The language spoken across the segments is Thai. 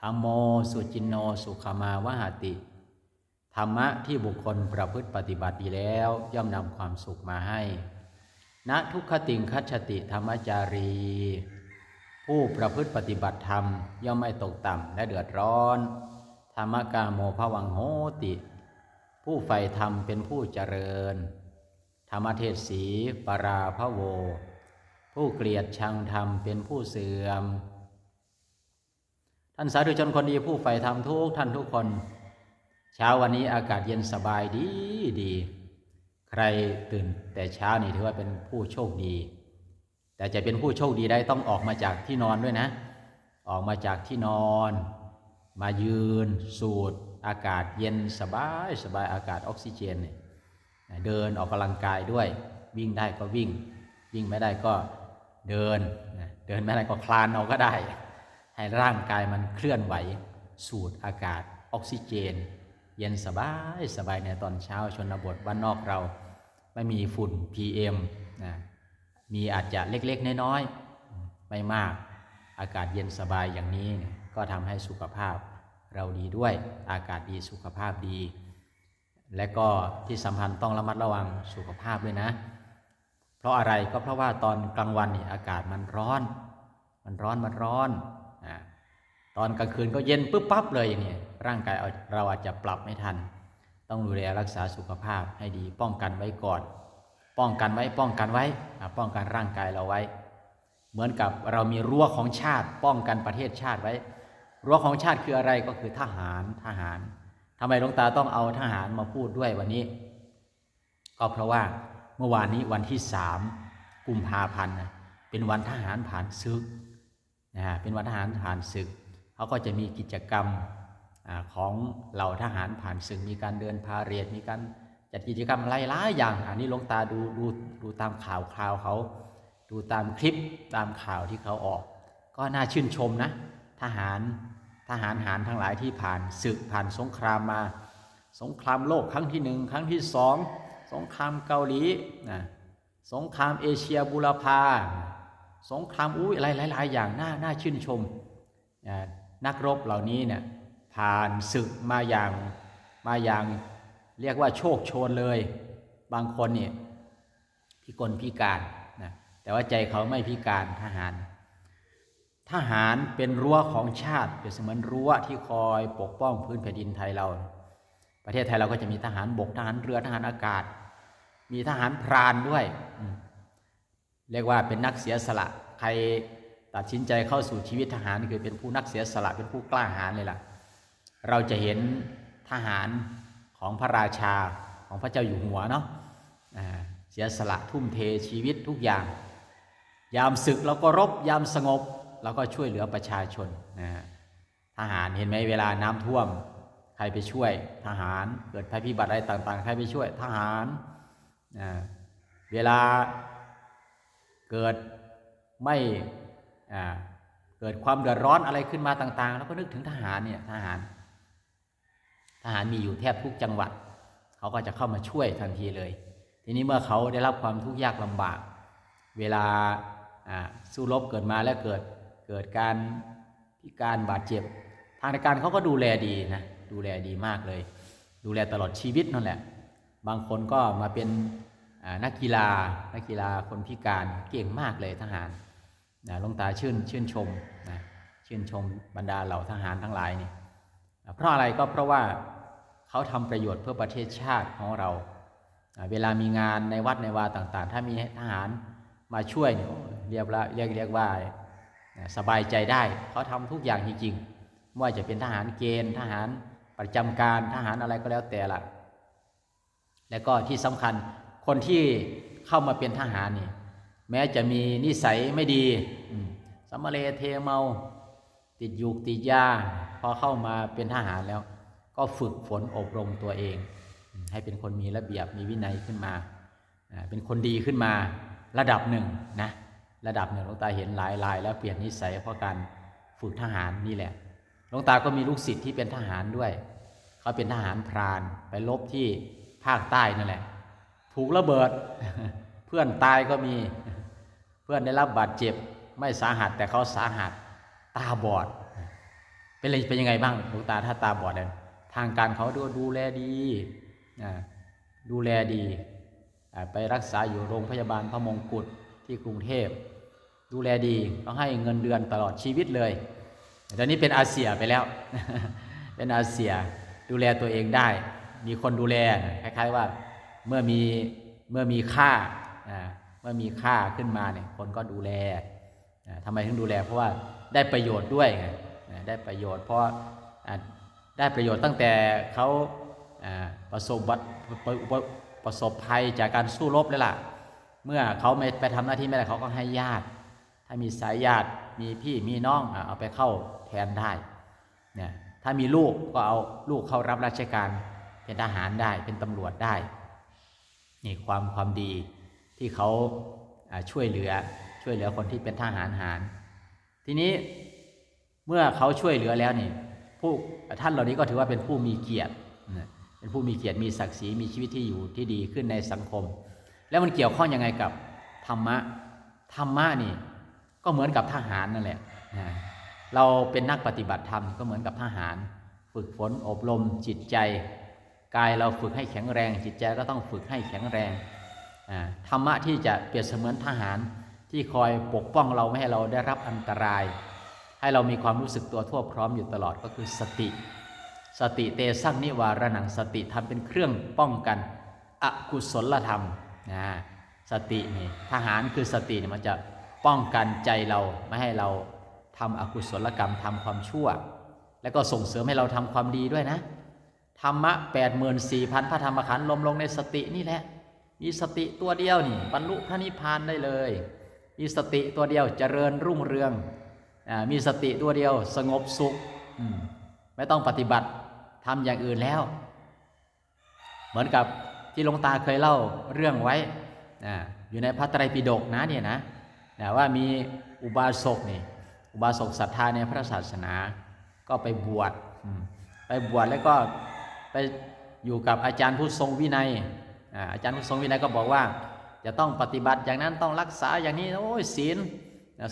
ธรรมโมสุจินโนสุขมาวหาติ ธรรมะที่บุคคลประพฤติปฏิบัติดีแล้ว ย่อมนำความสุขมาให้ ณทุกขติงคัจฉติธรรมจารี ผู้ประพฤติปฏิบัติธรรม ย่อมไม่ตกต่ำและเดือดร้อน ธรรมกาโมภวังโหติ ผู้ใฝ่ธรรมเป็นผู้เจริญ ธรรมเทศสีปราพะโว ผู้เกลียดชังธรรมเป็นผู้เสื่อม ท่านสาธุชนคนดีผู้ใฝ่ธรรมทุกท่านทุกคน เช้าวันนี้อากาศเย็นสบายดีดี ใครตื่นแต่เช้านี่ถือว่าเป็นผู้โชคดี แต่จะเป็นผู้โชคดีได้ต้องออกมาจากที่นอนด้วยนะ ออกมาจากที่นอน มายืน สูดอากาศเย็นสบายสบายอากาศออกซิเจนเนี่ยเดินออกกำลังกายด้วย วิ่งได้ก็วิ่ง วิ่งไม่ได้ก็เดิน เดินไม่ได้ก็คลานเอาก็ได้ ให้ร่างกายมันเคลื่อนไหว สูดอากาศ ออกซิเจน เย็นสบายสบายในตอนเช้าชนบทบ้านนอกเรา ไม่มีฝุ่น PM นะมีอาจจะเล็กๆ น้อยๆ ไม่มากอากาศเย็นสบายอย่างนี้ ก็ทำให้สุขภาพเราดีด้วยอากาศดีสุขภาพดี และก็ที่สำคัญต้องระมัดระวังสุขภาพด้วยนะ เพราะอะไรก็เพราะว่าตอนกลางวันนี่อากาศมันร้อน มันร้อนมันร้อน ตอนกลางคืนก็เย็นปุ๊บปั๊บเลยอย่างนี้ร่างกายเราอาจจะปรับไม่ทัน ต้องดูแลรักษาสุขภาพให้ดีป้องกันไว้ก่อน ป้องกันไว้ป้องกันไว้ป้องกันร่างกายเราไว้ เหมือนกับเรามีรั้วของชาติ ป้องกันประเทศชาติไว้ รั้วของชาติคืออะไรก็คือทหารทหารทำไมหลวงตาต้องเอาทหารมาพูดด้วยวันนี้ ก็เพราะว่าเมื่อวานนี้วันที่สามกุมภาพันธ์เป็นวันทหารผ่านศึกนะฮะเป็นวันทหารผ่านศึก เขาก็จะมีกิจกรรมอของเหล่าทหารผ่านศึกมีการเดินพาเหรดมีการจัดกิจกรรมหลายๆอย่าง อันนี้ลงตาดูดูดูตามข่าวข่าวเขาดูตามคลิปตามข่าวที่เขาออก ก็น่าชื่นชมนะ ทหารทหารหารทั้งหลายที่ผ่านศึกผ่านสงครามมา สงครามโลกครั้งที่หนึ่งครั้งที่สองสงครามเกาหลีนะสงครามเอเชียบูรพาสงครามอุ้ยอะไรหลาย ๆ อย่างน่าน่าชื่นชม นักรบเหล่านี้เนี่ยผ่านศึกมาอย่างมาอย่างเรียกว่าโชคโชนเลย บางคนเนี่ยพิกลพิการนะแต่ว่าใจเขาไม่พิการทหาร ทหารเป็นรั้วของชาติเป็นเสมือนรั้วที่คอยปกป้องพื้นแผ่นดินไทยเรา ประเทศไทยเราก็จะมีทหารบกทหารเรือทหารอากาศ มีทหารพรานด้วย เรียกว่าเป็นนักเสียสละใคร ตัดสินใจเข้าสู่ชีวิตทหารคือเป็นผู้นักเสียสละเป็นผู้กล้าหาญเลยล่ะ เราจะเห็นทหารของพระราชาของพระเจ้าอยู่หัวเนาะเสียสละทุ่มเทชีวิตทุกอย่าง ยามศึกเราก็รบยามสงบเราก็ช่วยเหลือประชาชนนะทหารเห็นไหมเวลาน้ำท่วม ใครไปช่วย ทหารเกิดภัยพิบัติอะไรต่าง ๆ ใครไปช่วยทหารนะเวลาเกิดไม่ เกิดความเดือดร้อนอะไรขึ้นมาต่างๆ แล้วก็นึกถึงทหารเนี่ยทหาร ทหารมีอยู่แทบทุกจังหวัด เขาก็จะเข้ามาช่วยทันทีเลย ทีนี้เมื่อเขาได้รับความทุกข์ยากลำบาก เวลาสู้รบเกิดมาแล้วเกิดเกิดการพิการบาดเจ็บ ทางการเขาก็ดูแลดีนะดูแลดีมากเลย ดูแลตลอดชีวิตนั่นแหละ บางคนก็มาเป็นนักกีฬานักกีฬาคนพิการเก่งมากเลยทหาร นะหลวงตาชื่นชื่นชมนะชื่นชมบรรดาเหล่าทหารทั้งหลายนี่เพราะอะไรก็เพราะว่าเขาทำประโยชน์เพื่อประเทศชาติของเรา เวลามีงานในวัดในวาต่างๆ ถ้ามีทหารมาช่วยเนี่ยเรียกเรียกเรียกว่าสบายใจได้เขาทำทุกอย่างจริงๆไม่ว่าจะเป็นทหารเกณฑ์ทหารประจำการทหารอะไรก็แล้วแต่ละแล้วก็ที่สำคัญคนที่เข้ามาเป็นทหารนี่ แม้จะมีนิสัยไม่ดีสัมเลเทเมา ติดยุกติดยาพอเข้ามาเป็นทหารแล้ว ก็ฝึกฝนอบรมตัวเอง ให้เป็นคนมีระเบียบมีวินัยขึ้นมา เป็นคนดีขึ้นมาระดับหนึ่งนะระดับหนึ่งหลวงตาเห็นหลายราย แล้วเปลี่ยนนิสัยเพราะการฝึกทหารนี่แหละหลวงตาก็มีลูกศิษย์ที่เป็นทหารด้วย เขาเป็นทหารพรานไปลบที่ภาคใต้นั่นแหละ ถูกระเบิด เพื่อนตายก็มี พื่อนได้รับบาดเจ็บไม่สาหัสแต่เขาสาหัสตาบอด เป็นอะไรเป็นยังไงบ้างลวงตาถ้าตาบอดเนี่ยทางการเขาดูดูแลดีดูแลดีไปรักษาอยู่โรงพยาบาลพระมงกุฎที่กรุงเทพ ดูแลดีต้องให้เงินเดือนตลอดชีวิตเลยตอนนี้เป็นอาเซียไปแล้ว เป็นอาเซียดูแลตัวเองได้ มีคนดูแลคล้ายๆว่าเมื่อมีเมื่อมีค่าอ่า เมื่อมีค่าขึ้นมาเนี่ยคนก็ดูแลอ่าทำไมถึงดูแล เพราะว่าได้ประโยชน์ด้วยไงได้ประโยชน์ เพราะได้ประโยชน์ตั้งแต่เขาประสบประประประสบภัยจากการสู้รบเลยล่ะ เมื่อเขาไม่ไปทำหน้าที่ไม่ได้เขาก็ให้ญาติ ถ้ามีสายญาติมีพี่มีน้องเอาไปเข้าแทนได้เนี่ยถ้ามีลูกก็เอาลูกเข้ารับราชการเป็นทหารได้เป็นตำรวจได้ นี่ความความดี ที่เขาช่วยเหลือช่วยเหลือคนที่เป็นทหารหาร ทีนี้เมื่อเขาช่วยเหลือแล้วนี่ผู้ท่านเหล่านี้ก็ถือว่าเป็นผู้มีเกียรติเป็นผู้มีเกียรติมีศักดิ์ศรีมีชีวิตที่อยู่ที่ดีขึ้นในสังคม แล้วมันเกี่ยวข้องยังไงกับธรรมะธรรมะนี่ก็เหมือนกับทหารนั่นแหละเราเป็นนักปฏิบัติธรรมก็เหมือนกับทหาร ฝึกฝนอบรมจิตใจ กายเราฝึกให้แข็งแรง จิตใจก็ต้องฝึกให้แข็งแรง ธรรมะที่จะเปรียบเสมือนทหารที่คอยปกป้องเราไม่ให้เราได้รับอันตราย ให้เรามีความรู้สึกตัวทั่วพร้อมอยู่ตลอดก็คือสติ สติเตสั่งนิวารนังสติทำเป็นเครื่องป้องกันอกุศลธรรมนะสตินี่ทหารคือสติเนี่ยมันจะป้องกันใจเราไม่ให้เราทำอกุศลกรรมทำความชั่ว แล้วก็ส่งเสริมให้เราทำความดีด้วยนะธรรมะ8 4 0 0 0พระธรรมขันธ์ลมลงในสตินี่แหละ มีสติตัวเดียวนี่บรรลุพระนิพพานได้เลยมีสติตัวเดียวเจริญรุ่งเรืองอมีสติตัวเดียวสงบสุขไม่ต้องปฏิบัติทำอย่างอื่นแล้ว เหมือนกับที่หลวงตาเคยเล่าเรื่องไว้ออยู่ในพระไตรปิฎกนะเนี่ยนะนะว่ามีอุบาสกนี่อุบาสกศรัทธาในพระศาสนา ก็ไปบวชไปบวชแล้วก็ไปอยู่กับอาจารย์ผู้ทรงวินัย อาจารย์ทรงวินัยก็บอกว่า จะต้องปฏิบัติอย่างนั้นต้องรักษาอย่างนี้โอ้ยศีล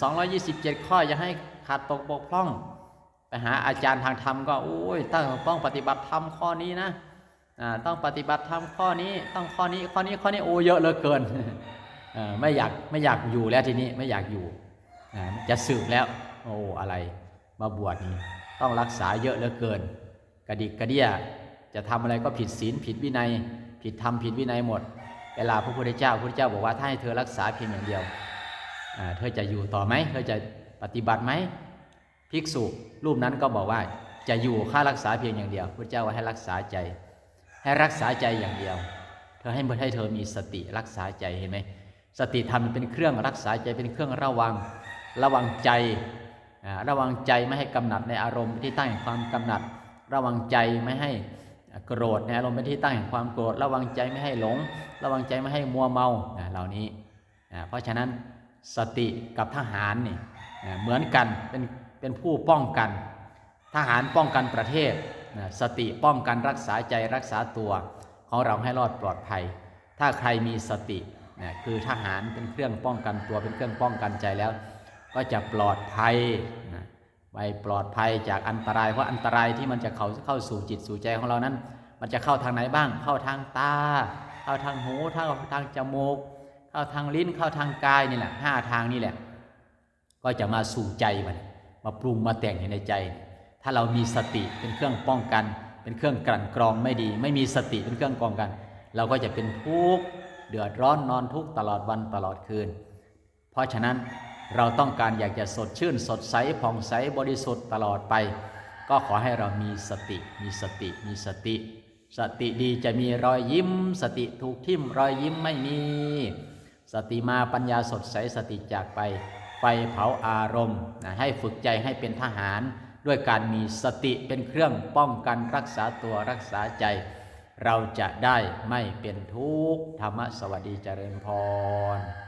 สอง227 ข้ออย่าให้ขาดตกบกพร่อง ไปหาอาจารย์ทางธรรมก็โอ้ยต้องต้องปฏิบัติธรรมข้อนี้นะต้องปฏิบัติธรรมข้อนี้ต้องข้อนี้ข้อนี้ข้อนี้โอ้เยอะเหลือเกินไม่อยากไม่อยากอยู่แล้วทีนี้ไม่อยากอยู่จะสึกแล้วโอ้อะไรมาบวชนี่ต้องรักษาเยอะเหลือเกิน กระดิกกระเดียจะทำอะไรก็ผิดศีลผิดวินัย ผิดธรรมผิดวินัยหมด เวลาพระพุทธเจ้าพระพุทธเจ้าบอกว่าถ้าให้เธอรักษาเพียงอย่างเดียวเธอจะอยู่ต่อไหมเธอจะปฏิบัติไหมภิกษุรูปนั้นก็บอกว่าจะอยู่ค่ารักษาเพียงอย่างเดียวพระเจ้าว่าให้รักษาใจ ให้รักษาใจอย่างเดียว เธอให้ให้เธอมีสติรักษาใจเห็นไหมสติธรรมเป็นเครื่องรักษาใจเป็นเครื่องระวัง ระวังใจระวังใจไม่ให้กำหนัดในอารมณ์ที่ตั้งแห่งความกำหนัด ระวังใจไม่ให้ โกรธนอารมณ์เป็นที่ตั้งแห่งความโกรธ ระวังใจไม่ให้หลง ระวังใจไม่ให้มัวเมาอ่าเหล่านี้อ่าเพราะฉะนั้นสติกับทหารนี่อ่าเหมือนกันเป็นเป็นผู้ป้องกัน ทหารป้องกันประเทศนะสติป้องกันรักษาใจรักษาตัว ของเราให้รอดปลอดภัย ถ้าใครมีสตินะคือทหารเป็นเครื่องป้องกันตัวเป็นเครื่องป้องกันใจแล้ว ก็จะปลอดภัย ไปปลอดภัยจากอันตรายเพราะอันตรายที่มันจะเข้าเข้าสู่จิตสู่ใจของเรานั้น มันจะเข้าทางไหนบ้าง เข้าทางตา เข้าทางหูเข้าทางจมูก เข้าทางลิ้นเข้าทางกายนี่แหละห้าทางนี่แหละ ก็จะมาสู่ใจมันมาปรุงมาแต่งอยู่ในใจ ถ้าเรามีสติเป็นเครื่องป้องกัน เป็นเครื่องกลั่นกรองไม่ดี ไม่มีสติเป็นเครื่องกรองกัน เราก็จะเป็นทุกข์เดือดร้อนนอนทุกข์ตลอดวันตลอดคืน เพราะฉะนั้น เราต้องการอยากจะสดชื่น สดใสผ่องใสบริสุทธิ์ตลอดไป ก็ขอให้เรามีสติ มีสติ มีสติ สติดีจะมีรอยยิ้ม สติถูกทิ่มรอยยิ้มไม่มี สติมาปัญญาสดใสสติจากไปไฟเผาอารมณ์นะให้ฝึกใจให้เป็นทหาร ด้วยการมีสติเป็นเครื่องป้องกันรักษาตัวรักษาใจ เราจะได้ไม่เป็นทุกข์ธรรมสวัสดีเจริญพร